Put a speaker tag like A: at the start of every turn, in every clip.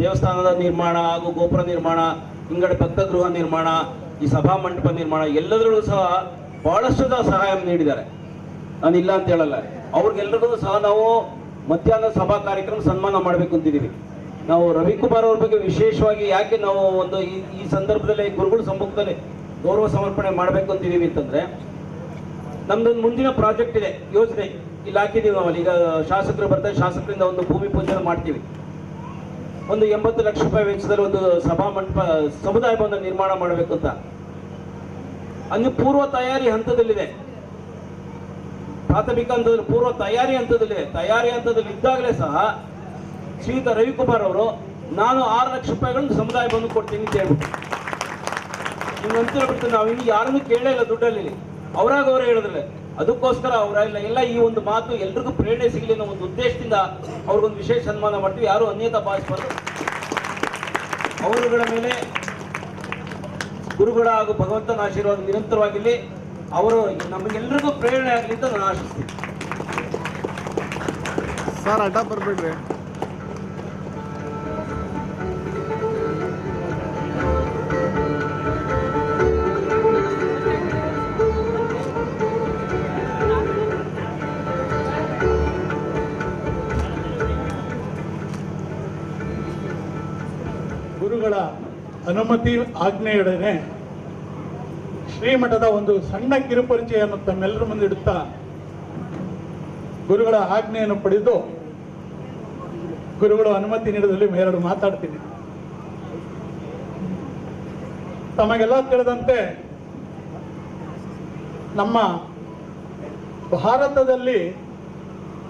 A: ದೇವಸ್ಥಾನದ ನಿರ್ಮಾಣ ಹಾಗೂ ಗೋಪುರ ನಿರ್ಮಾಣ, ಹಿಂಗಡೆ ಭಕ್ತ ಗೃಹ ನಿರ್ಮಾಣ, ಈ ಸಭಾ ಮಂಟಪ ನಿರ್ಮಾಣ, ಎಲ್ಲದರಲ್ಲೂ ಸಹ ಬಹಳಷ್ಟು ಸಹಾಯ ನೀಡಿದ್ದಾರೆ. ನಾನು ಇಲ್ಲ ಅಂತ ಹೇಳಲ್ಲ. ಅವ್ರಿಗೆಲ್ಲರಿಗೂ ಸಹ ನಾವು ಮಧ್ಯಾಹ್ನ ಸಭಾ ಕಾರ್ಯಕ್ರಮ ಸನ್ಮಾನ ಮಾಡಬೇಕು ಅಂತಿದ್ದೀವಿ. ನಾವು ರವಿಕುಮಾರ್ ಅವ್ರ ಬಗ್ಗೆ ವಿಶೇಷವಾಗಿ ಯಾಕೆ ನಾವು ಒಂದು ಈ ಈ ಸಂದರ್ಭದಲ್ಲಿ ಗುರುಗಳ ಸಮ್ಮುಖದಲ್ಲಿ ಗೌರವ ಸಮರ್ಪಣೆ ಮಾಡಬೇಕು ಅಂತಿದ್ದೀವಿ ಅಂತಂದ್ರೆ, ನಮ್ದೊಂದು ಮುಂದಿನ ಪ್ರಾಜೆಕ್ಟ್ ಇದೆ, ಯೋಜನೆ. ಇಲ್ಲಿ ಹಾಕಿದ್ದೀವಿ ನಾವಲ್ಲಿ. ಈಗ ಶಾಸಕರು ಬರ್ತಾರೆ, ಶಾಸಕರಿಂದ ಒಂದು ಭೂಮಿ ಪೂಜೆ ಮಾಡ್ತೀವಿ. ಒಂದು ಎಂಬತ್ತು ಲಕ್ಷ ರೂಪಾಯಿ ವೆಚ್ಚದಲ್ಲಿ ಒಂದು ಸಭಾ ಮಂಟಪ ಸಮುದಾಯ ಭವನ ನಿರ್ಮಾಣ ಮಾಡಬೇಕು ಅಂತ. ಅಲ್ಲಿ ಪೂರ್ವ ತಯಾರಿ ಹಂತದಲ್ಲಿದೆ. ಪ್ರಾಥಮಿಕ ಹಂತದಲ್ಲಿ ಪೂರ್ವ ತಯಾರಿ ಹಂತದಲ್ಲಿದೆ ತಯಾರಿ ಹಂತದಲ್ಲಿ ಇದ್ದಾಗಲೇ ಸಹ ಶ್ರೀಯುತ ರವಿಕುಮಾರ್ ಅವರು, ನಾನು ಆರು ಲಕ್ಷ ರೂಪಾಯಿಗಳನ್ನು ಸಮುದಾಯ ಭವನ ಕೊಡ್ತೀನಿ ಅಂತ ಹೇಳ್ಬಿಟ್ಟು ನಿಮ್ಗೆ ಅಂತ ನಾವು ಇನ್ನು ಯಾರನ್ನು ಕೇಳೇ ಇಲ್ಲ ದುಡ್ಡಲ್ಲಿ. ಅವರಾಗ ಅವರೇ ಹೇಳಿದ್ರೆ ಅದಕ್ಕೋಸ್ಕರ ಅವರೆಲ್ಲ ಎಲ್ಲ ಈ ಒಂದು ಮಾತು ಎಲ್ರಿಗೂ ಪ್ರೇರಣೆ ಸಿಗಲಿ ಅನ್ನೋ ಒಂದು ಉದ್ದೇಶದಿಂದ ಅವ್ರಿಗೊಂದು ವಿಶೇಷ ಸನ್ಮಾನ ಮಾಡ್ತೀವಿ. ಯಾರು ಅನ್ಯತಾ ಭಾವಿಸಬಾರ್ದು ಅವರುಗಳ ಮೇಲೆ ಗುರುಗಳ ಹಾಗೂ ಭಗವಂತನ ಆಶೀರ್ವಾದ ನಿರಂತರವಾಗಿರಲಿ. ಅವರು ನಮಗೆಲ್ಲರಿಗೂ ಪ್ರೇರಣೆ ಆಗಲಿ ಅಂತ ನಾನು ಆಶಿಸ್ತೀನಿ.
B: ಸರ್, ಅಡ್ಡ
C: ಗುರುಗಳ ಅನುಮತಿ ಆಜ್ಞೆಯೊಡನೆ ಶ್ರೀಮಠದ ಒಂದು ಸಣ್ಣ ಕಿರುಪರಿಚಯವನ್ನು ತಮ್ಮೆಲ್ಲರ ಮುಂದೆ ಇಡುತ್ತಾ ಗುರುಗಳ ಆಜ್ಞೆಯನ್ನು ಪಡೆದು ಗುರುಗಳು ಅನುಮತಿ ನೀಡಿದಲ್ಲಿ ಎರಡು ಮಾತಾಡ್ತೀನಿ. ತಮಗೆಲ್ಲ ತಿಳಿದಂತೆ ನಮ್ಮ ಭಾರತದಲ್ಲಿ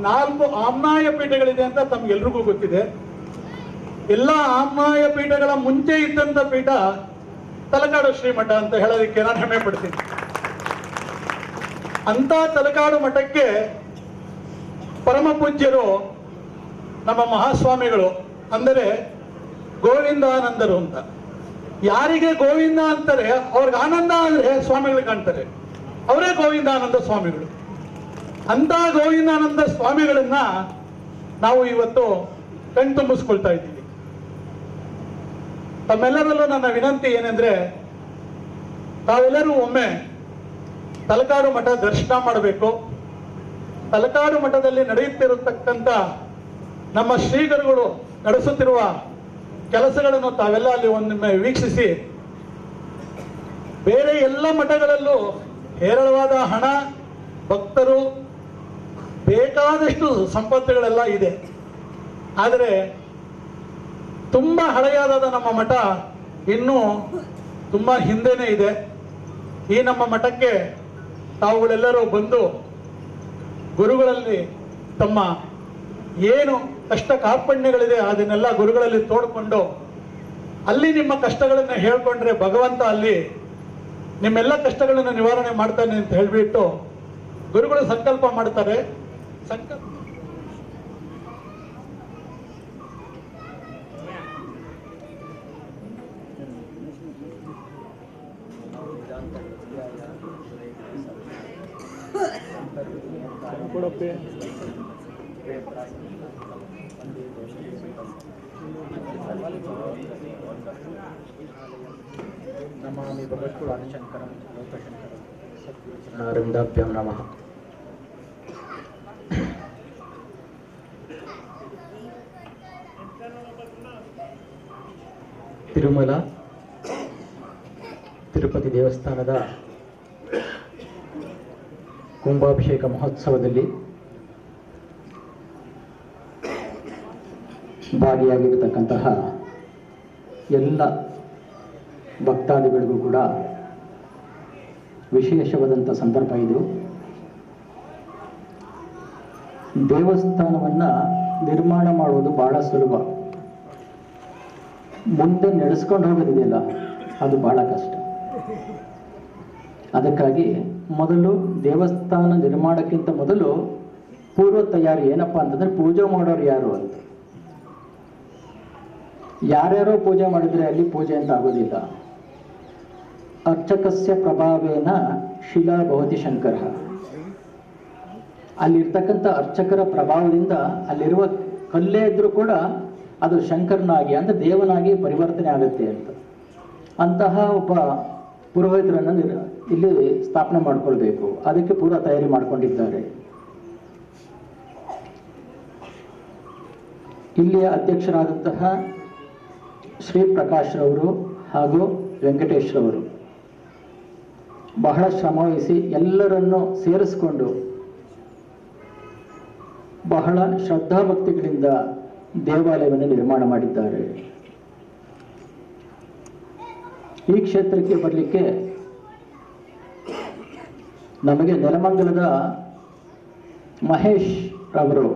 C: ನಾಲ್ಕು ಆಮ್ನಾಯ ಪೀಠಗಳಿದೆ ಅಂತ ತಮ್ಗೆಲ್ರಿಗೂ ಗೊತ್ತಿದೆ. ಎಲ್ಲ ಆಮ್ಮಾಯ ಪೀಠಗಳ ಮುಂಚೆ ಇದ್ದಂತ ಪೀಠ ತಲಕಾಡು ಶ್ರೀಮಠ ಅಂತ ಹೇಳೋದಕ್ಕೆ ನಾನು ಹೆಮ್ಮೆ ಪಡ್ತೀನಿ. ಅಂತ ತಲಕಾಡು ಮಠಕ್ಕೆ ಪರಮ ಪೂಜ್ಯರು ನಮ್ಮ ಮಹಾಸ್ವಾಮಿಗಳು, ಅಂದರೆ ಗೋವಿಂದಾನಂದರು ಅಂತ. ಯಾರಿಗೆ ಗೋವಿಂದ ಅಂತಾರೆ, ಅವ್ರಿಗೆ ಆನಂದ ಅಂದ್ರೆ ಸ್ವಾಮಿಗಳು ಕಾಣ್ತಾರೆ. ಅವರೇ ಗೋವಿಂದಾನಂದ ಸ್ವಾಮಿಗಳು. ಅಂತ ಗೋವಿಂದಾನಂದ ಸ್ವಾಮಿಗಳನ್ನ ನಾವು ಇವತ್ತು ಕಣ್ತುಂಬಿಸ್ಕೊಳ್ತಾ ಇದ್ದೀವಿ. ತಮ್ಮೆಲ್ಲರಲ್ಲೂ ನನ್ನ ವಿನಂತಿ ಏನೆಂದ್ರೆ, ತಾವೆಲ್ಲರೂ ಒಮ್ಮೆ ತಲಕಾಡು ಮಠ ದರ್ಶನ ಮಾಡಬೇಕು. ತಲಕಾಡು ಮಠದಲ್ಲಿ ನಡೆಯುತ್ತಿರತಕ್ಕಂಥ ನಮ್ಮ ಶ್ರೀಗರುಗಳು ನಡೆಸುತ್ತಿರುವ ಕೆಲಸಗಳನ್ನು ತಾವೆಲ್ಲ ಅಲ್ಲಿ ಒಮ್ಮೆ ವೀಕ್ಷಿಸಿ, ಬೇರೆ ಎಲ್ಲ ಮಠಗಳಲ್ಲೂ ಹೇರಳವಾದ ಹಣ, ಭಕ್ತರು ಬೇಕಾದಷ್ಟು ಸಂಪತ್ತುಗಳೆಲ್ಲ ಇದೆ. ಆದರೆ ತುಂಬ ಹಳೆಯದಾದ ನಮ್ಮ ಮಠ ಇನ್ನೂ ತುಂಬ ಹಿಂದೆನೇ ಇದೆ. ಈ ನಮ್ಮ ಮಠಕ್ಕೆ ತಾವುಗಳೆಲ್ಲರೂ ಬಂದು ಗುರುಗಳಲ್ಲಿ ತಮ್ಮ ಏನು ಕಷ್ಟ ಕಾರ್ಪಣ್ಯಗಳಿದೆ ಅದನ್ನೆಲ್ಲ ಗುರುಗಳಲ್ಲಿ ತೋಡ್ಕೊಂಡು ಅಲ್ಲಿ ನಿಮ್ಮ ಕಷ್ಟಗಳನ್ನು ಹೇಳ್ಕೊಂಡ್ರೆ ಭಗವಂತ ಅಲ್ಲಿ ನಿಮ್ಮೆಲ್ಲ ಕಷ್ಟಗಳನ್ನು ನಿವಾರಣೆ ಮಾಡ್ತಾನೆ ಅಂತ ಹೇಳಿಬಿಟ್ಟು ಗುರುಗಳು ಸಂಕಲ್ಪ ಮಾಡ್ತಾರೆ. ಸಂಕಲ್ಪ
D: ನಮಾಮಿ ಲೋಕಶಂಕರಂ ಸದ್ಗುರುಚರಣಾರವಿಂದಾಭ್ಯಾಂ ನಮಃ. ತಿರುಮಲ ತಿರುಪತಿ ದೇವಸ್ಥಾನದ ಕುಂಭಾಭಿಷೇಕ ಮಹೋತ್ಸವದಲ್ಲಿ ಭಾಗಿಯಾಗಿರತಕ್ಕಂತಹ ಎಲ್ಲ ಭಕ್ತಾದಿಗಳಿಗೂ ಕೂಡ ವಿಶೇಷವಾದಂಥ ಸಂದರ್ಭ ಇದು. ದೇವಸ್ಥಾನವನ್ನು ನಿರ್ಮಾಣ ಮಾಡುವುದು ಬಹಳ ಸುಲಭ. ಮುಂದೆ ನಡೆಸ್ಕೊಂಡು ಹೋಗೋದಿದೆಯಲ್ಲ, ಅದು ಬಹಳ ಕಷ್ಟ. ಅದಕ್ಕಾಗಿ ಮೊದಲು ದೇವಸ್ಥಾನ ನಿರ್ಮಾಣಕ್ಕಿಂತ ಮೊದಲು ಪೂರ್ವ ತಯಾರಿ ಏನಪ್ಪಾ ಅಂತಂದ್ರೆ ಪೂಜೆ ಮಾಡೋರು ಯಾರು ಅಂತ. ಯಾರ್ಯಾರೋ ಪೂಜೆ ಮಾಡಿದ್ರೆ ಅಲ್ಲಿ ಪೂಜೆ ಅಂತ ಆಗೋದಿಲ್ಲ. ಅರ್ಚಕಸ್ಯ ಪ್ರಭಾವೇನ ಶಿಲಾ ಭವತಿ ಶಂಕರ. ಅಲ್ಲಿರ್ತಕ್ಕಂಥ ಅರ್ಚಕರ ಪ್ರಭಾವದಿಂದ ಅಲ್ಲಿರುವ ಕಲ್ಲೇ ಇದ್ರೂ ಕೂಡ ಅದು ಶಂಕರನಾಗಿ ಅಂದ್ರೆ ದೇವನಾಗಿ ಪರಿವರ್ತನೆ ಆಗುತ್ತೆ ಅಂತ. ಅಂತಹ ಒಬ್ಬ ಪುರೋಹಿತರನ್ನು ಇಲ್ಲಿ ಸ್ಥಾಪನೆ ಮಾಡಿಕೊಳ್ಬೇಕು. ಅದಕ್ಕೆ ಪೂರ್ವ ತಯಾರಿ ಮಾಡಿಕೊಂಡಿದ್ದಾರೆ. ಇಲ್ಲಿಯ ಅಧ್ಯಕ್ಷರಾದಂತಹ ಶ್ರೀ ಪ್ರಕಾಶ್ ರವರು ಹಾಗೂ ವೆಂಕಟೇಶ್ ರವರು. ಬಹಳ ಶ್ರಮವಹಿಸಿ ಎಲ್ಲರನ್ನು ಸೇರಿಸಿಕೊಂಡು ಬಹಳ ಶ್ರದ್ಧಾಭಕ್ತಿಗಳಿಂದ ದೇವಾಲಯವನ್ನು ನಿರ್ಮಾಣ ಮಾಡಿದ್ದಾರೆ. ಈ ಕ್ಷೇತ್ರಕ್ಕೆ ಬರಲಿಕ್ಕೆ ನಮಗೆ ನೆಲಮಂಗಲದ ಮಹೇಶ್ ರವರು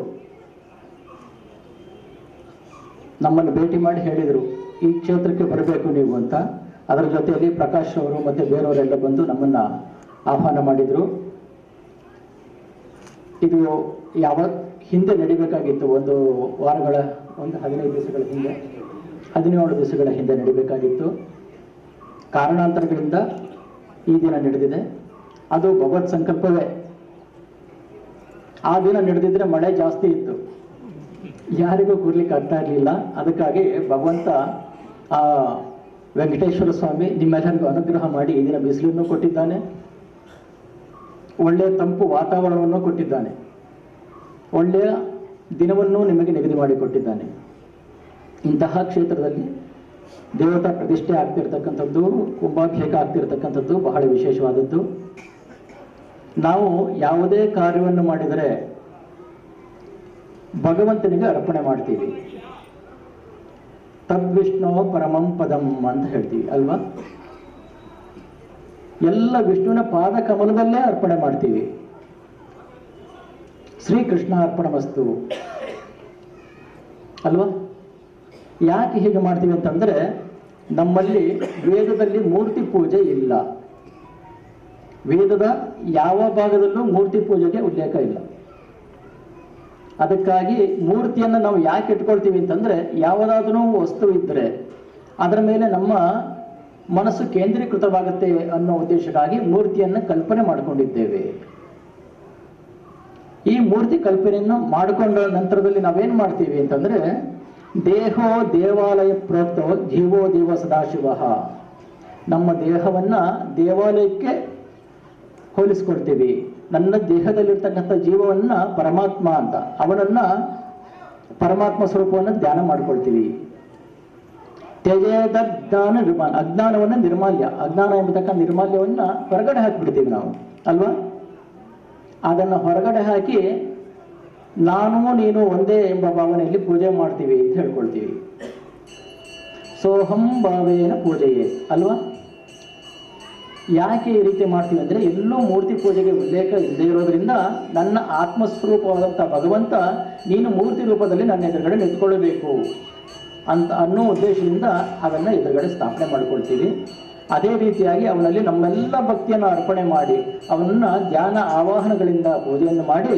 D: ನಮ್ಮನ್ನು ಭೇಟಿ ಮಾಡಿ ಹೇಳಿದರು. ಈ ಕ್ಷೇತ್ರಕ್ಕೆ ಬರಬೇಕು ನೀವು ಅಂತ. ಅದರ ಜೊತೆಯಲ್ಲಿ ಪ್ರಕಾಶ್ ಅವರು ಮತ್ತು ಬೇರೆಯವರೆಲ್ಲ ಬಂದು ನಮ್ಮನ್ನು ಆಹ್ವಾನ ಮಾಡಿದರು. ಇದು ಯಾವ ಹಿಂದೆ ನಡಿಬೇಕಾಗಿತ್ತು ಒಂದು ವಾರಗಳ, ಒಂದು ಹದಿನೈದು ದಿವಸಗಳ ಹಿಂದೆ, ಹದಿನೇಳು ದಿವಸಗಳ ಹಿಂದೆ ನಡಿಬೇಕಾಗಿತ್ತು. ಕಾರಣಾಂತರಗಳಿಂದ ಈ ದಿನ ನಡೆದಿದೆ. ಅದು ಭಗವತ್ ಸಂಕಲ್ಪವೇ. ಆ ದಿನ ನಡೆದಿದ್ರೆ ಮಳೆ ಜಾಸ್ತಿ ಇತ್ತು. ಯಾರಿಗೂ ಕೂರ್ಲಿಕ್ಕೆ ಆಗ್ತಾ ಇರಲಿಲ್ಲ. ಅದಕ್ಕಾಗಿ ಭಗವಂತ ಆ, ವೆಂಕಟೇಶ್ವರ ಸ್ವಾಮಿ ನಿಮ್ಮೆಲ್ಲರಿಗೂ ಅನುಗ್ರಹ ಮಾಡಿ ಇದಿನ ದಿನ ಬಿಸಿಲನ್ನು ಕೊಟ್ಟಿದ್ದಾನೆ. ಒಳ್ಳೆಯ ತಂಪು ವಾತಾವರಣವನ್ನು ಕೊಟ್ಟಿದ್ದಾನೆ. ಒಳ್ಳೆಯ ದಿನವನ್ನು ನಿಮಗೆ ನಿಗದಿ ಮಾಡಿಕೊಟ್ಟಿದ್ದಾನೆ ಇಂತಹ ಕ್ಷೇತ್ರದಲ್ಲಿ ದೇವತಾ ಪ್ರತಿಷ್ಠೆ ಆಗ್ತಿರ್ತಕ್ಕಂಥದ್ದು, ಕುಂಭಾಭಿಷೇಕ ಆಗ್ತಿರ್ತಕ್ಕಂಥದ್ದು ಬಹಳ ವಿಶೇಷವಾದದ್ದು. ನಾವು ಯಾವುದೇ ಕಾರ್ಯವನ್ನು ಮಾಡಿದರೆ ಭಗವಂತನಿಗೆ ಅರ್ಪಣೆ ಮಾಡ್ತೀವಿ. ತದ್ವಿಷ್ಣು ಪರಮಂ ಪದಂ ಅಂತ ಹೇಳ್ತೀವಿ, ಅಲ್ವಾ? ಎಲ್ಲ ವಿಷ್ಣುವಿನ ಪಾದ ಕಮಲದಲ್ಲೇ ಅರ್ಪಣೆ ಮಾಡ್ತೀವಿ. ಶ್ರೀಕೃಷ್ಣ ಅರ್ಪಣ ವಸ್ತು. ಅಲ್ವಾ? ಯಾಕೆ ಹೀಗೆ ಮಾಡ್ತೀವಿ ಅಂತಂದ್ರೆ, ನಮ್ಮಲ್ಲಿ ವೇದದಲ್ಲಿ ಮೂರ್ತಿ ಪೂಜೆ ಇಲ್ಲ. ವೇದದ ಯಾವ ಭಾಗದಲ್ಲೂ ಮೂರ್ತಿ ಪೂಜೆಗೆ ಉಲ್ಲೇಖ ಇಲ್ಲ. ಅದಕ್ಕಾಗಿ ಮೂರ್ತಿಯನ್ನು ನಾವು ಯಾಕೆ ಇಟ್ಕೊಳ್ತೀವಿ ಅಂತಂದ್ರೆ ಯಾವುದಾದ್ರೂ ವಸ್ತು ಇದ್ದರೆ ಅದರ ಮೇಲೆ ನಮ್ಮ ಮನಸ್ಸು ಕೇಂದ್ರೀಕೃತವಾಗುತ್ತೆ ಅನ್ನೋ ಉದ್ದೇಶಕ್ಕಾಗಿ ಮೂರ್ತಿಯನ್ನು ಕಲ್ಪನೆ ಮಾಡಿಕೊಂಡಿದ್ದೇವೆ. ಈ ಮೂರ್ತಿ ಕಲ್ಪನೆಯನ್ನು ಮಾಡಿಕೊಂಡ ನಂತರದಲ್ಲಿ ನಾವೇನು ಮಾಡ್ತೀವಿ ಅಂತಂದ್ರೆ ದೇಹೋ ದೇವಾಲಯ ಪ್ರೋಕ್ತೋ ಜೀವೋ ದೇವ ಸದಾಶಿವ. ನಮ್ಮ ದೇಹವನ್ನ ದೇವಾಲಯಕ್ಕೆ ಹೋಲಿಸ್ಕೊಳ್ತೀವಿ. ನನ್ನ ದೇಹದಲ್ಲಿರ್ತಕ್ಕಂಥ ಜೀವವನ್ನ ಪರಮಾತ್ಮ ಅಂತ. ಅವನನ್ನ ಪರಮಾತ್ಮ ಸ್ವರೂಪವನ್ನು ಧ್ಯಾನ ಮಾಡ್ಕೊಳ್ತೀವಿ. ತ್ಯಜದ ಜ್ಞಾನ ನಿರ್ಮಾಣ, ಅಜ್ಞಾನವನ್ನ ನಿರ್ಮಾಲ್ಯ. ಅಜ್ಞಾನ ಎಂಬತಕ್ಕ ನಿರ್ಮಾಲ್ಯವನ್ನ ಹೊರಗಡೆ ಹಾಕಿಬಿಡ್ತೀವಿ ನಾವು. ಅಲ್ವಾ? ಅದನ್ನು ಹೊರಗಡೆ ಹಾಕಿ ನಾನು ನೀನು ಒಂದೇ ಎಂಬ ಭಾವನೆಯಲ್ಲಿ ಪೂಜೆ ಮಾಡ್ತೀವಿ ಅಂತ ಹೇಳ್ಕೊಳ್ತೀವಿ. ಸೋಹಂ ಭಾವೇನ ಪೂಜೆಯೇ. ಅಲ್ವಾ? ಯಾಕೆ ಈ ರೀತಿ ಮಾಡ್ತೀವಿ ಅಂದರೆ ಎಲ್ಲೂ ಮೂರ್ತಿ ಪೂಜೆಗೆ ಉಲ್ಲೇಖ ಇಲ್ಲದೆ ಇರೋದ್ರಿಂದ ನನ್ನ ಆತ್ಮಸ್ವರೂಪವಾದಂಥ ಭಗವಂತ ನೀನು ಮೂರ್ತಿ ರೂಪದಲ್ಲಿ ನನ್ನ ಎದುರುಗಡೆ ನಿಂತ್ಕೊಳ್ಳಬೇಕು ಅಂತ ಅನ್ನೋ ಉದ್ದೇಶದಿಂದ ಅದನ್ನು ಎದುರುಗಡೆ ಸ್ಥಾಪನೆ ಮಾಡಿಕೊಳ್ತೀವಿ. ಅದೇ ರೀತಿಯಾಗಿ ಅವನಲ್ಲಿ ನಮ್ಮೆಲ್ಲ ಭಕ್ತಿಯನ್ನು ಅರ್ಪಣೆ ಮಾಡಿ, ಅವನನ್ನ ಧ್ಯಾನ ಆವಾಹನಗಳಿಂದ ಪೂಜೆಯನ್ನು ಮಾಡಿ,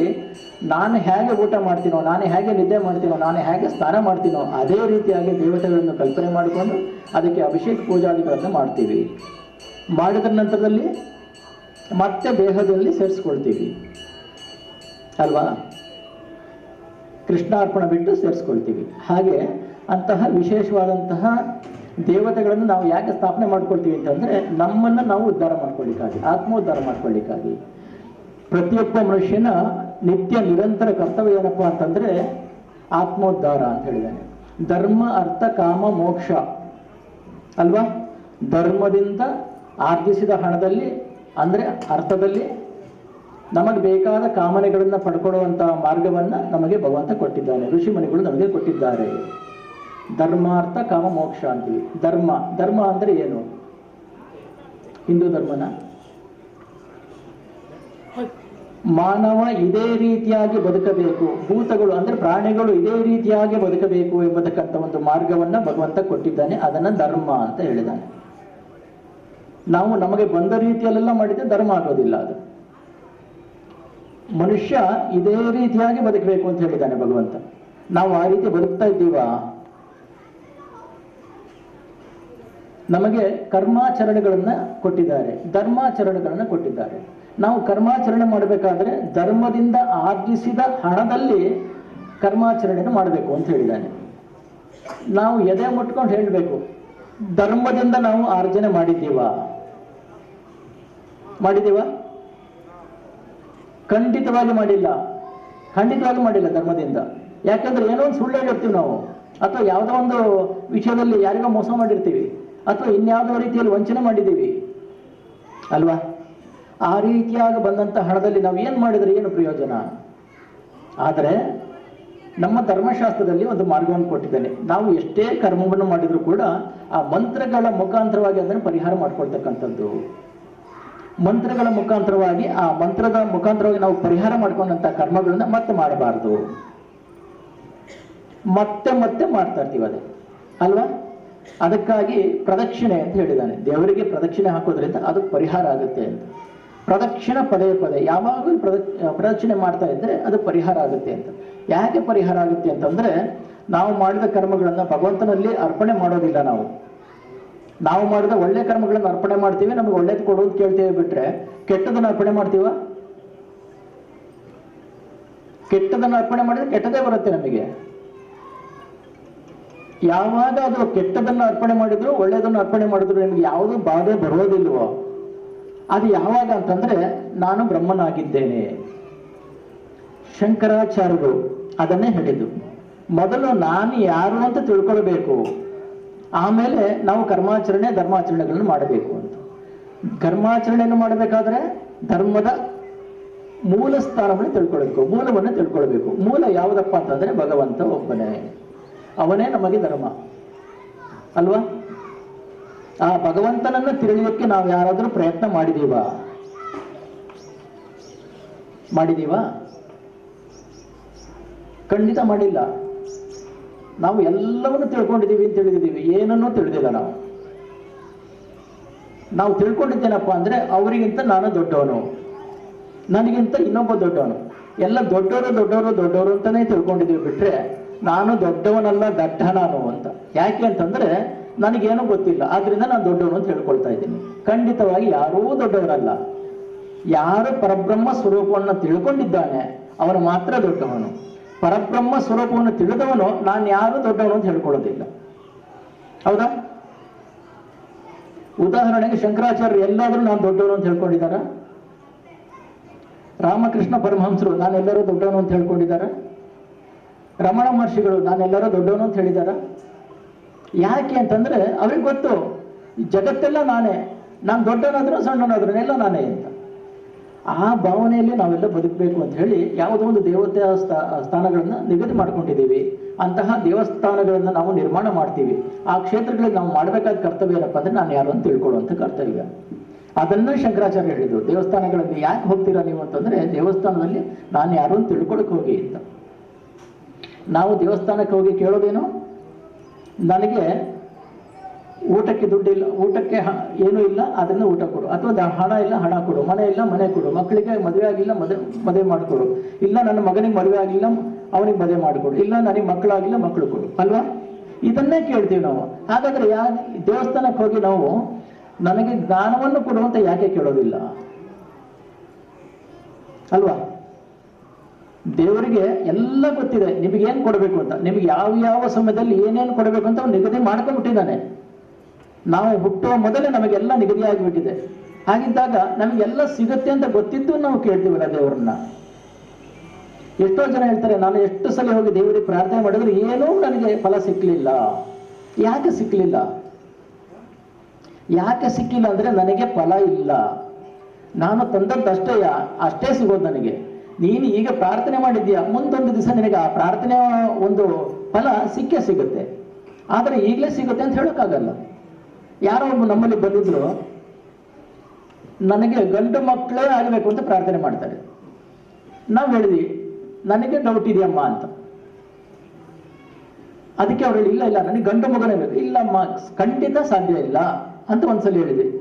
D: ನಾನು ಹೇಗೆ ಊಟ ಮಾಡ್ತೀನೋ, ನಾನು ಹೇಗೆ ನಿದ್ದೆ ಮಾಡ್ತೀನೋ, ನಾನು ಹೇಗೆ ಸ್ನಾನ ಮಾಡ್ತೀನೋ, ಅದೇ ರೀತಿಯಾಗಿ ದೇವತೆಗಳನ್ನು ಕಲ್ಪನೆ ಮಾಡಿಕೊಂಡು ಅದಕ್ಕೆ ಅಭಿಷೇಕ ಪೂಜಾದಿಗಳನ್ನು ಮಾಡ್ತೀವಿ. ಮಾಡಿದ ನಂತರದಲ್ಲಿ ಮತ್ತೆ ದೇಹದಲ್ಲಿ ಸೇರಿಸ್ಕೊಳ್ತೀವಿ. ಅಲ್ವಾ? ಕೃಷ್ಣಾರ್ಪಣ ಬಿಟ್ಟು ಸೇರಿಸ್ಕೊಳ್ತೀವಿ. ಹಾಗೆ ಅಂತಹ ವಿಶೇಷವಾದಂತಹ ದೇವತೆಗಳನ್ನು ನಾವು ಯಾಕೆ ಸ್ಥಾಪನೆ ಮಾಡ್ಕೊಳ್ತೀವಿ ಅಂತಂದ್ರೆ ನಮ್ಮನ್ನು ನಾವು ಉದ್ಧಾರ ಮಾಡ್ಕೊಳ್ಳಿಕ್ಕಾಗಿ, ಆತ್ಮೋದ್ಧಾರ ಮಾಡ್ಕೊಳ್ಳಿಕ್ಕಾಗಿ. ಪ್ರತಿಯೊಬ್ಬ ಮನುಷ್ಯನ ನಿತ್ಯ ನಿರಂತರ ಕರ್ತವ್ಯ ಏನಪ್ಪ ಅಂತಂದ್ರೆ ಆತ್ಮೋದ್ಧಾರ ಅಂತ ಹೇಳಿದ್ದಾನೆ. ಧರ್ಮ, ಅರ್ಥ, ಕಾಮ, ಮೋಕ್ಷ. ಅಲ್ವಾ? ಧರ್ಮದಿಂದ ಆರ್ಜಿಸಿದ ಹಣದಲ್ಲಿ, ಅಂದ್ರೆ ಅರ್ಥದಲ್ಲಿ ನಮಗೆ ಬೇಕಾದ ಕಾಮನೆಗಳನ್ನು ಪಡ್ಕೊಳ್ಳುವಂತಹ ಮಾರ್ಗವನ್ನ ನಮಗೆ ಭಗವಂತ ಕೊಟ್ಟಿದ್ದಾನೆ. ಋಷಿಮುನಿಗಳು ನಮಗೆ ಕೊಟ್ಟಿದ್ದಾರೆ. ಧರ್ಮಾರ್ಥ ಕಾಮ ಮೋಕ್ಷ ಅಂತೀವಿ ಧರ್ಮ. ಧರ್ಮ ಅಂದ್ರೆ ಏನು? ಹಿಂದೂ ಧರ್ಮನ? ಮಾನವ ಇದೇ ರೀತಿಯಾಗಿ ಬದುಕಬೇಕು. ಭೂತಗಳು ಅಂದ್ರೆ ಪ್ರಾಣಿಗಳು ಇದೇ ರೀತಿಯಾಗಿ ಬದುಕಬೇಕು ಎಂಬತಕ್ಕಂಥ ಒಂದು ಮಾರ್ಗವನ್ನ ಭಗವಂತ ಕೊಟ್ಟಿದ್ದಾನೆ. ಅದನ್ನ ಧರ್ಮ ಅಂತ ಹೇಳಿದ್ದಾನೆ. ನಾವು ನಮಗೆ ಬಂದ ರೀತಿಯಲ್ಲೆಲ್ಲ ಮಾಡಿದ್ರೆ ಧರ್ಮ ಆಗೋದಿಲ್ಲ ಅದು. ಮನುಷ್ಯ ಇದೇ ರೀತಿಯಾಗಿ ಬದುಕಬೇಕು ಅಂತ ಹೇಳಿದ್ದಾನೆ ಭಗವಂತ. ನಾವು ಆ ರೀತಿ ಬದುಕ್ತಾ ಇದ್ದೀವಾ? ನಮಗೆ ಕರ್ಮಾಚರಣೆಗಳನ್ನ ಕೊಟ್ಟಿದ್ದಾರೆ. ಧರ್ಮಾಚರಣೆಗಳನ್ನ ಕೊಟ್ಟಿದ್ದಾರೆ. ನಾವು ಕರ್ಮಾಚರಣೆ ಮಾಡಬೇಕಾದ್ರೆ ಧರ್ಮದಿಂದ ಆರ್ಜಿಸಿದ ಹಣದಲ್ಲಿ ಕರ್ಮಾಚರಣೆಯನ್ನು ಮಾಡಬೇಕು ಅಂತ ಹೇಳಿದ್ದಾನೆ. ನಾವು ಎದೆ ಮುಟ್ಕೊಂಡು ಹೇಳಬೇಕು, ಧರ್ಮದಿಂದ ನಾವು ಆರ್ಜನೆ ಮಾಡಿದ್ದೀವ? ಮಾಡಿದ್ದೀವ ಖಂಡಿತವಾಗಿ ಮಾಡಿಲ್ಲ. ಖಂಡಿತವಾಗಿ ಮಾಡಿಲ್ಲ ಧರ್ಮದಿಂದ. ಯಾಕಂದ್ರೆ ಏನೋ ಒಂದು ಸುಳ್ಳು ಹೇಳಿರ್ತೀವಿ ನಾವು. ಅಥವಾ ಯಾವುದೋ ಒಂದು ವಿಷಯದಲ್ಲಿ ಯಾರಿಗೋ ಮೋಸ ಮಾಡಿರ್ತೀವಿ. ಅಥವಾ ಇನ್ಯಾವುದೋ ರೀತಿಯಲ್ಲಿ ವಂಚನೆ ಮಾಡಿದ್ದೀವಿ. ಅಲ್ವಾ? ಆ ರೀತಿಯಾಗಿ ಬಂದಂಥ ಹಣದಲ್ಲಿ ನಾವು ಏನು ಮಾಡಿದ್ರೆ ಏನು ಪ್ರಯೋಜನ? ಆದರೆ ನಮ್ಮ ಧರ್ಮಶಾಸ್ತ್ರದಲ್ಲಿ ಒಂದು ಮಾರ್ಗವನ್ನು ಕೊಟ್ಟಿದ್ದೇನೆ. ನಾವು ಎಷ್ಟೇ ಕರ್ಮವನ್ನು ಮಾಡಿದರೂ ಕೂಡ ಆ ಮಂತ್ರಗಳ ಮುಖಾಂತರವಾಗಿ ಅದನ್ನು ಪರಿಹಾರ ಮಾಡ್ಕೊಳ್ತಕ್ಕಂಥದ್ದು. ಮಂತ್ರಗಳ ಮುಖಾಂತರವಾಗಿ ಆ ಮಂತ್ರದ ಮುಖಾಂತರವಾಗಿ ನಾವು ಪರಿಹಾರ ಮಾಡ್ಕೊಂಡಂತ ಕರ್ಮಗಳನ್ನ ಮತ್ತೆ ಮಾಡಬಾರ್ದು. ಮತ್ತೆ ಮತ್ತೆ ಮಾಡ್ತಾ ಇರ್ತೀವಿ ಅದೇ. ಅಲ್ವಾ? ಅದಕ್ಕಾಗಿ ಪ್ರದಕ್ಷಿಣೆ ಅಂತ ಹೇಳಿದ್ದಾನೆ. ದೇವರಿಗೆ ಪ್ರದಕ್ಷಿಣೆ ಹಾಕೋದ್ರಿಂದ ಅದು ಪರಿಹಾರ ಆಗುತ್ತೆ ಅಂತ. ಪ್ರದಕ್ಷಿಣ ಪದೇ ಪದೇ, ಯಾವಾಗಲೂ ಪ್ರದಕ್ ಪ್ರದಕ್ಷಿಣೆ ಮಾಡ್ತಾ ಇದ್ರೆ ಅದು ಪರಿಹಾರ ಆಗುತ್ತೆ ಅಂತ. ಯಾಕೆ ಪರಿಹಾರ ಆಗುತ್ತೆ ಅಂತಂದ್ರೆ ನಾವು ಮಾಡಿದ ಕರ್ಮಗಳನ್ನ ಭಗವಂತನಲ್ಲಿ ಅರ್ಪಣೆ ಮಾಡೋದಿಲ್ಲ ನಾವು. ನಾವು ಮಾಡಿದ ಒಳ್ಳೆ ಕರ್ಮಗಳನ್ನು ಅರ್ಪಣೆ ಮಾಡ್ತೀವಿ, ನಮ್ಗೆ ಒಳ್ಳೇದು ಕೊಡು ಅಂತ ಕೇಳ್ತೇವೆ ಬಿಟ್ರೆ ಕೆಟ್ಟದನ್ನ ಅರ್ಪಣೆ ಮಾಡ್ತೀವ? ಕೆಟ್ಟದನ್ನ ಅರ್ಪಣೆ ಮಾಡಿದ್ರೆ ಕೆಟ್ಟದೇ ಬರುತ್ತೆ ನಮಗೆ. ಯಾವಾಗ ಅದು ಕೆಟ್ಟದನ್ನ ಅರ್ಪಣೆ ಮಾಡಿದ್ರು ಒಳ್ಳೇದನ್ನ ಅರ್ಪಣೆ ಮಾಡಿದ್ರು ನಿಮ್ಗೆ ಯಾವುದು ಬಾಧೆ ಬರೋದಿಲ್ವೋ? ಅದು ಯಾವಾಗ ಅಂತಂದ್ರೆ ನಾನು ಬ್ರಹ್ಮನಾಗಿದ್ದೇನೆ. ಶಂಕರಾಚಾರ್ಯರು ಅದನ್ನೇ ಹೇಳಿದ್ದು. ಮೊದಲು ನಾನು ಯಾರು ಅಂತ ತಿಳ್ಕೊಳ್ಬೇಕು. ಆಮೇಲೆ ನಾವು ಕರ್ಮಾಚರಣೆ, ಧರ್ಮಾಚರಣೆಗಳನ್ನು ಮಾಡಬೇಕು ಅಂತ. ಕರ್ಮಾಚರಣೆಯನ್ನು ಮಾಡಬೇಕಾದ್ರೆ ಧರ್ಮದ ಮೂಲ ಸ್ಥಾನವನ್ನು ತಿಳ್ಕೊಳ್ಬೇಕು, ಮೂಲವನ್ನು ತಿಳ್ಕೊಳ್ಬೇಕು. ಮೂಲ ಯಾವುದಪ್ಪ ಅಂತಂದ್ರೆ ಭಗವಂತ ಒಬ್ಬನೇ. ಅವನೇ ನಮಗೆ ಧರ್ಮ. ಅಲ್ವಾ? ಆ ಭಗವಂತನನ್ನು ತಿಳಿಯೋಕ್ಕೆ ನಾವು ಯಾರಾದರೂ ಪ್ರಯತ್ನ ಮಾಡಿದೀವಾ? ಮಾಡಿದೀವಾ? ಖಂಡಿತ ಮಾಡಿಲ್ಲ. ನಾವು ಎಲ್ಲವನ್ನು ತಿಳ್ಕೊಂಡಿದ್ದೀವಿ ಅಂತ ತಿಳಿದಿದ್ದೀವಿ ಏನನ್ನೂ ತಿಳಿದಿಲ್ಲ ನಾವು. ನಾವು ತಿಳ್ಕೊಂಡಿದ್ದೇನಪ್ಪ ಅಂದರೆ ಅವರಿಗಿಂತ ನಾನು ದೊಡ್ಡವನು. ನನಗಿಂತ ಇನ್ನೊಬ್ಬ ದೊಡ್ಡವನು. ಎಲ್ಲ ದೊಡ್ಡವರು ದೊಡ್ಡವರು ದೊಡ್ಡವರು ಅಂತಲೇ ತಿಳ್ಕೊಂಡಿದ್ದೀವಿ ಬಿಟ್ಟರೆ ನಾನು ದೊಡ್ಡವನಲ್ಲ ದಡ್ಡ ನಾನು ಅಂತ. ಯಾಕೆ ಅಂತಂದರೆ ನನಗೇನೂ ಗೊತ್ತಿಲ್ಲ. ಆದ್ರಿಂದ ನಾನು ದೊಡ್ಡವನು ಅಂತ ಹೇಳ್ಕೊಳ್ತಾ ಇದ್ದೀನಿ. ಖಂಡಿತವಾಗಿ ಯಾರೂ ದೊಡ್ಡವರಲ್ಲ. ಯಾರು ಪರಬ್ರಹ್ಮ ಸ್ವರೂಪವನ್ನು ತಿಳ್ಕೊಂಡಿದ್ದಾನೆ, ಅವನು ಮಾತ್ರ ದೊಡ್ಡವನು. ಪರಬ್ರಹ್ಮ ಸ್ವರೂಪವನ್ನು ತಿಳಿದವನು, ನಾನು ಯಾರು ದೊಡ್ಡವನು ಅಂತ ಹೇಳ್ಕೊಳ್ಳೋದಿಲ್ಲ. ಹೌದಾ? ಉದಾಹರಣೆಗೆ ಶಂಕರಾಚಾರ್ಯರು ಎಲ್ಲಾದ್ರೂ ನಾನು ದೊಡ್ಡವನು ಅಂತ ಹೇಳ್ಕೊಂಡಿದ್ದಾರ? ರಾಮಕೃಷ್ಣ ಪರಮಹಂಸರು ನಾನೆಲ್ಲರೂ ದೊಡ್ಡವನು ಅಂತ ಹೇಳ್ಕೊಂಡಿದ್ದಾರ? ರಮಣ ಮಹರ್ಷಿಗಳು ನಾನೆಲ್ಲರೂ ದೊಡ್ಡವನು ಅಂತ ಹೇಳಿದಾರ ಯಾಕೆ ಅಂತಂದ್ರೆ, ಅವ್ರಿಗೆ ಗೊತ್ತು ಜಗತ್ತೆಲ್ಲ ನಾನೇ. ನಾನು ದೊಡ್ಡವನಾದ್ರೂ ಸಣ್ಣನಾದ್ರೂ ಎಲ್ಲ ನಾನೇ ಅಂತ. ಆ ಭಾವನೆಯಲ್ಲಿ ನಾವೆಲ್ಲ ಬದುಕಬೇಕು ಅಂತ ಹೇಳಿ ಯಾವುದೋ ಒಂದು ದೇವತೆಯ ಸ್ಥಾ, ಸ್ಥಾನಗಳನ್ನ ನಿಗದಿ ಮಾಡ್ಕೊಂಡಿದ್ದೀವಿ. ಅಂತಹ ದೇವಸ್ಥಾನಗಳನ್ನು ನಾವು ನಿರ್ಮಾಣ ಮಾಡ್ತೀವಿ. ಆ ಕ್ಷೇತ್ರಗಳಿಗೆ ನಾವು ಮಾಡಬೇಕಾದ ಕರ್ತವ್ಯ ಏನಪ್ಪ ಅಂದ್ರೆ ನಾನು ಯಾರು ಅಂತ ತಿಳ್ಕೊಳ್ಳುವಂಥ ಕರ್ತವ್ಯ. ಅದನ್ನ ಶಂಕರಾಚಾರ್ಯ ಹೇಳಿದ್ರು. ದೇವಸ್ಥಾನಗಳಲ್ಲಿ ಯಾಕೆ ಹೋಗ್ತೀರಾ ನೀವು ಅಂತಂದ್ರೆ ದೇವಸ್ಥಾನದಲ್ಲಿ ನಾನು ಯಾರು ಅಂತ ತಿಳ್ಕೊಳಕ್ ಹೋಗಿ ಅಂತ. ನಾವು ದೇವಸ್ಥಾನಕ್ಕೆ ಹೋಗಿ ಕೇಳೋದೇನು? ನನಗೆ ಊಟಕ್ಕೆ ದುಡ್ಡಿಲ್ಲ, ಊಟಕ್ಕೆ ಏನೂ ಇಲ್ಲ ಅದನ್ನು ಊಟ ಕೊಡು. ಅಥವಾ ಹಣ ಇಲ್ಲ, ಹಣ ಕೊಡು. ಮನೆ ಇಲ್ಲ, ಮನೆ ಕೊಡು. ಮಕ್ಕಳಿಗೆ ಮದುವೆ ಆಗಿಲ್ಲ ಮದುವೆ ಮದುವೆ ಮಾಡಿಕೊಡು. ಇಲ್ಲ, ನನ್ನ ಮಗನಿಗೆ ಮದುವೆ ಆಗಿಲ್ಲ, ಅವನಿಗೆ ಮದುವೆ ಮಾಡಿಕೊಡು. ಇಲ್ಲ, ನನಗೆ ಮಕ್ಕಳಾಗಿಲ್ಲ, ಮಕ್ಕಳು ಕೊಡು. ಅಲ್ವಾ? ಇದನ್ನೇ ಕೇಳ್ತೀವಿ ನಾವು. ಹಾಗಾದ್ರೆ ಯಾ, ದೇವಸ್ಥಾನಕ್ಕೆ ಹೋಗಿ ನಾವು ನನಗೆ ಜ್ಞಾನವನ್ನು ಕೊಡುವಂತ ಯಾಕೆ ಕೇಳೋದಿಲ್ಲ? ಅಲ್ವಾ? ದೇವರಿಗೆ ಎಲ್ಲ ಗೊತ್ತಿದೆ. ನಿಮಗೇನು ಕೊಡಬೇಕು ಅಂತ? ನಿಮಗೆ ಯಾವ ಯಾವ ಸಮಯದಲ್ಲಿ ಏನೇನು ಕೊಡಬೇಕು ಅಂತ ನಿಗದಿ ಮಾಡ್ಕೊಂಡ್ಬಿಟ್ಟಿದ್ದಾನೆ. ನಾವು ಹುಟ್ಟುವ ಮೊದಲೇ ನಮಗೆಲ್ಲ ನಿಗದಿಯಾಗಿಬಿಟ್ಟಿದೆ ಹಾಗಿದ್ದಾಗ ನಮಗೆಲ್ಲ ಸಿಗುತ್ತೆ ಅಂತ ಗೊತ್ತಿದ್ದು ನಾವು ಕೇಳ್ತೀವಲ್ಲ ದೇವರನ್ನ. ಎಷ್ಟೋ ಜನ ಹೇಳ್ತಾರೆ, ನಾನು ಎಷ್ಟು ಸಲ ಹೋಗಿ ದೇವರಿಗೆ ಪ್ರಾರ್ಥನೆ ಮಾಡಿದ್ರು ಏನೂ ನನಗೆ ಫಲ ಸಿಕ್ಕಲಿಲ್ಲ ಯಾಕೆ ಸಿಕ್ಕಲಿಲ್ಲ ಯಾಕೆ ಸಿಕ್ಕಿಲ್ಲ ಅಂದ್ರೆ ನನಗೆ ಫಲ ಇಲ್ಲ. ನಾನು ತಂದದ್ದಷ್ಟೇ ಅಷ್ಟೇ ಸಿಗೋದು ನನಗೆ. ನೀನು ಈಗ ಪ್ರಾರ್ಥನೆ ಮಾಡಿದ್ಯಾ ಮುಂದೊಂದು ದಿವಸ ನಿನಗೆ ಆ ಪ್ರಾರ್ಥನೆ ಒಂದು ಫಲ ಸಿಕ್ಕೇ ಸಿಗುತ್ತೆ. ಆದರೆ ಈಗಲೇ ಸಿಗುತ್ತೆ ಅಂತ ಹೇಳೋಕ್ಕಾಗಲ್ಲ. ಯಾರೋ ಒಬ್ಬ ನಮ್ಮಲ್ಲಿ ಬಂದಿದ್ರು, ನನಗೆ ಗಂಡು ಮಕ್ಕಳೇ ಆಗಬೇಕು ಅಂತ ಪ್ರಾರ್ಥನೆ ಮಾಡ್ತಾರೆ. ನಾವು ಹೇಳಿದ್ವಿ, ನನಗೆ ಡೌಟ್ ಇದೆಯಮ್ಮ ಅಂತ. ಅದಕ್ಕೆ ಅವ್ರು ಹೇಳಿ ಇಲ್ಲ ಇಲ್ಲ, ನನಗೆ ಗಂಡು ಮಗನೇ ಬೇಕು. ಇಲ್ಲಮ್ಮ, ಖಂಡಿತ ಸಾಧ್ಯ ಇಲ್ಲ ಅಂತ ಒಂದ್ಸಲ ಹೇಳಿದ್ವಿ.